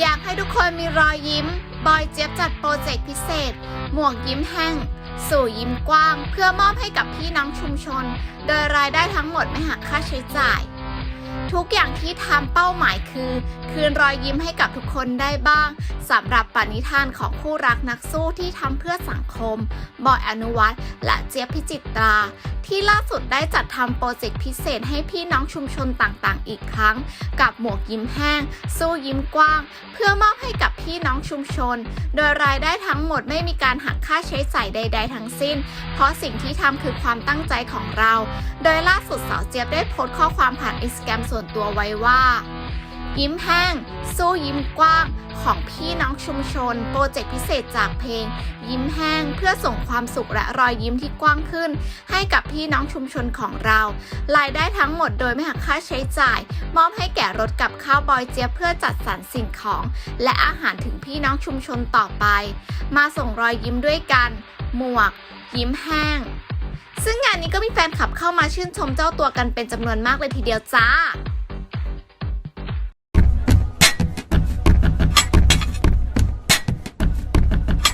อยากให้ทุกคนมีรอยยิ้ม บอยเจี๊ยบจัดโปรเจกต์พิเศษ หมวกยิ้มแห้ง สู่ยิ้มกว้าง เพื่อมอบให้กับพี่น้องชุมชน โดยรายได้ทั้งหมดไม่หักค่าใช้จ่าย ทุกอย่างที่ทำเป้าหมายคือ คืนรอยยิ้มให้กับทุกคนได้บ้าง สำหรับปณิธานของคู่รักนักสู้ที่ทำเพื่อสังคม บอยอนุวัฒน์และเจี๊ยบพิจิตรา ที่ล่าสุดได้จัดทำโปรเจกต์พิเศษให้พี่น้องชุมชนต่างๆ อีกครั้ง กับหมวกยิ้มแห้ง สู้ยิ้มกว้าง เพื่อมอบให้กับพี่น้องชุมชน โดยรายได้ทั้งหมดไม่มีการหักค่าใช้จ่ายใด ๆ ทั้งสิ้น เพราะสิ่งที่ทำคือความตั้งใจของเรา โดยล่าสุดสาวเจี๊ยบได้โพสต์ข้อความผ่านอินสตาแกรมส่วนตัวไว้ว่า ยิ้มแห้ง สู้ยิ้มกว้าง ของพี่น้องชุมชน โปรเจกต์พิเศษจากเพลง ยิ้มแห้งเพื่อส่งความสุขและรอยยิ้มที่กว้างขึ้น ให้กับพี่น้องชุมชนของเรา รายได้ทั้งหมดโดยไม่หักค่าใช้จ่าย มอบให้แก่รถกับข้าวบอยเจี๊ยบเพื่อจัดสรรสิ่งของ และอาหารถึงพี่น้องชุมชนต่อไป มาส่งรอยยิ้มด้วยกัน หมวก ยิ้มแห้งซึ่งงานนี้ก็มีแฟนคลับเข้ามาชื่นชมเจ้าตัวกันเป็นจำนวนมากเลยทีเดียวจ้า